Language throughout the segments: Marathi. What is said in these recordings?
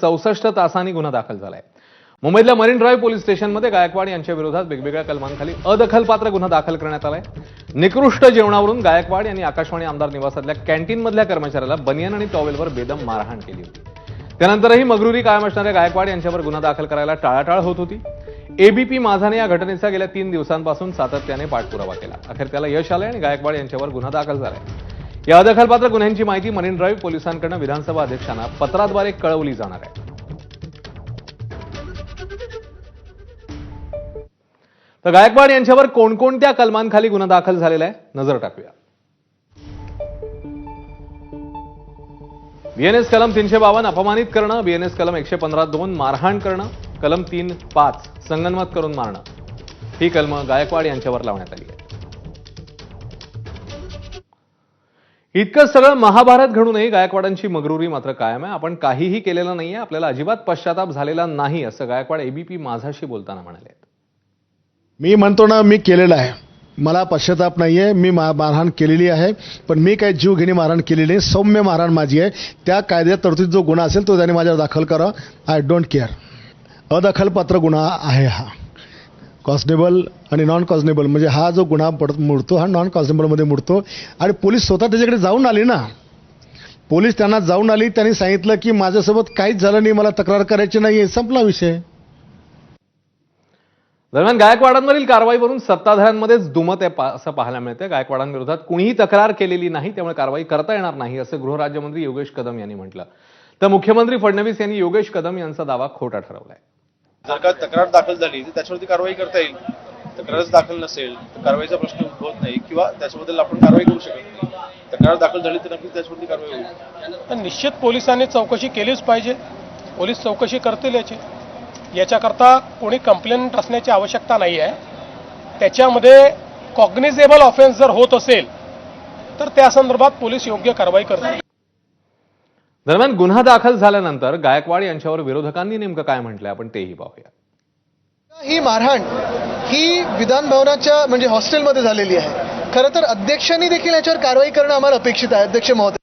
चौसष्ट तासांनी गुन्हा दाखल झालाय. मुंबईतल्या मरीन ड्राईव्ह पोलीस स्टेशनमध्ये गायकवाड यांच्या विरोधात वेगवेगळ्या कलमांखाली अदखलपात्र गुन्हा दाखल करण्यात आलाय. निकृष्ट जेवणावरून गायकवाड यांनी आकाशवाणी आमदार निवासातल्या कॅन्टीनमधल्या कर्मचाऱ्याला बनियन आणि टॉवेलवर बेदम मारहाण केली होती. त्यानंतरही मगरुरी कायम असणाऱ्या गायकवाड यांच्यावर गुन्हा दाखल करायला टाळाटाळ होत होती. एबीपी माझाने या घटनेचा गेल्या तीन दिवसांपासून सातत्याने पाठपुरावा केला. अखेर त्याला यश आलंय आणि गायकवाड यांच्यावर गुन्हा दाखल झालाय. या अदखलपात्र गुन्ह्यांची माहिती मरीन ड्राईव्ह पोलिसांकडून विधानसभा अध्यक्षांना. पत्राद्वारे कळवली जाणार आहे. तर गायकवाड यांच्यावर कोणकोणत्या कलमांखाली गुन्हा दाखल झालेला आहे? नजर टाकूया. बीएनएस कलम तीनशे बावन्न अपमानित करणं. बीएनएस कलम एकशे पंधरा दोन मारहाण करणं. कलम तीन पाच संगनमत करून मारणं. ही कलम गायकवाड यांच्यावर लावण्यात आली आहे इतकं सगळं महाभारत घडूनही गायकवाडांची मगरुरी मात्र कायम आहे. आपण काहीही केलेलं नाहीये आपल्याला अजिबात पश्चाताप झालेला नाही असं गायकवाड एबीपी माझाशी बोलताना म्हणाले. मी म्हणतो ना मी केलेलं आहे. मला पश्चाताप नाही आहे मी मा मारहाण केलेली आहे पण मी काही जीवघेणी मारहाण केलेली नाही सौम्य मारहाण माझी आहे. त्या कायद्यात तरतूद जो गुन्हा असेल तो त्याने माझ्यावर दाखल करा. आय डोंट केअर अदखलपात्र गुन्हा आहे हा. कॉन्स्टेबल आणि नॉन कॉन्स्टेबल म्हणजे हा जो गुन्हा पडत मोडतो हा नॉन कॉन्स्टेबलमध्ये मोडतो. आणि पोलीस स्वतः त्याच्याकडे जाऊन आले ना. पोलीस त्यांना जाऊन आली त्यांनी सांगितलं की माझ्यासोबत काहीच झालं नाही मला तक्रार करायची नाही संपला विषय. दरम्यान गायकवाडांवरील कारवाईवरून सत्ताधाऱ्यांमध्येच दुमत आहे पा- असं पाहायला मिळतं गायकवाडांविरोधात कुणीही तक्रार केलेली नाही त्यामुळे कारवाई करता येणार नाही असं गृहराज्यमंत्री योगेश कदम यांनी म्हटलं. तर मुख्यमंत्री फडणवीस यांनी योगेश कदम यांचा दावा खोटा ठरवलाय. जर का तक्रार दाखल झाली तर त्याच्यावरती कारवाई करता येईल. तक्रारच दाखल नसेल तर कारवाईचा प्रश्न उद्भवत नाही किंवा त्याच्याबद्दल आपण कारवाई करू शकत नाही. तक्रार दाखल झाली तर नक्कीच त्याच्यावरती कारवाई होईल. तर निश्चित पोलिसांनी चौकशी केलीच पाहिजे. पोलीस चौकशी करतील याची. याच्याकरता कोणी कंप्लेंट असण्याची आवश्यकता नाही आहे. त्याच्यामध्ये कॉग्निझेबल ऑफेन्स जर होत असेल तर त्या संदर्भात पोलीस योग्य कारवाई करतील. दरम्यान गुन्हा दाखल झाल्यानंतर गायकवाड यांच्यावर विरोधकांनी नेमकं काय म्हटलंय? आपण तेही पाहूया. ही मारहाण ही विधान भवनाच्या म्हणजे हॉस्टेलमध्ये झालेली आहे. खरं तर अध्यक्षांनी देखील याच्यावर कारवाई करणं आम्हाला अपेक्षित आहे अध्यक्ष महोदय.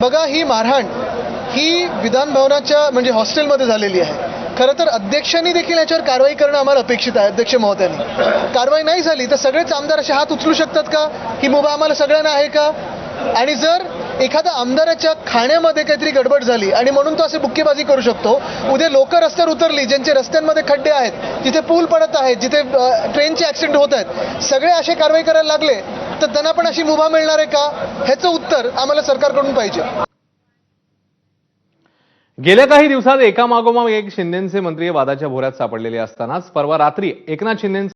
बघा ही मारहाण ही विधान भवनाच्या म्हणजे हॉस्टेलमध्ये झालेली आहे. खरं तर अध्यक्षांनी देखील याच्यावर कारवाई करणं आम्हाला अपेक्षित आहे अध्यक्ष महोदयांनी. कारवाई नाही झाली तर सगळेच आमदार असे हात उचलू शकतात का? ही मुभा आम्हाला सगळ्यांना आहे का? आणि जर एखाद्या आमदाराच्या खाण्यामध्ये काहीतरी गडबड झाली आणि म्हणून तो असे बुक्केबाजी करू शकतो उद्या लोक रस्त्यावर उतरली ज्यांचे रस्त्यांमध्ये खड्डे आहेत जिथे पूल पडत आहेत जिथे ट्रेनचे ॲक्सिडेंट होत आहेत सगळे असे कारवाई करायला लागले तर त्यांना पण अशी मुभा मिळणार आहे का? ह्याचं उत्तर आम्हाला सरकारकडून पाहिजे. गेल्या काही दिवसात एका मागोमाग एक शिंदेचे मंत्री वादाच्या भोऱ्यात सापडलेले असतानाच परवा रात्री एकनाथ शिंदेचे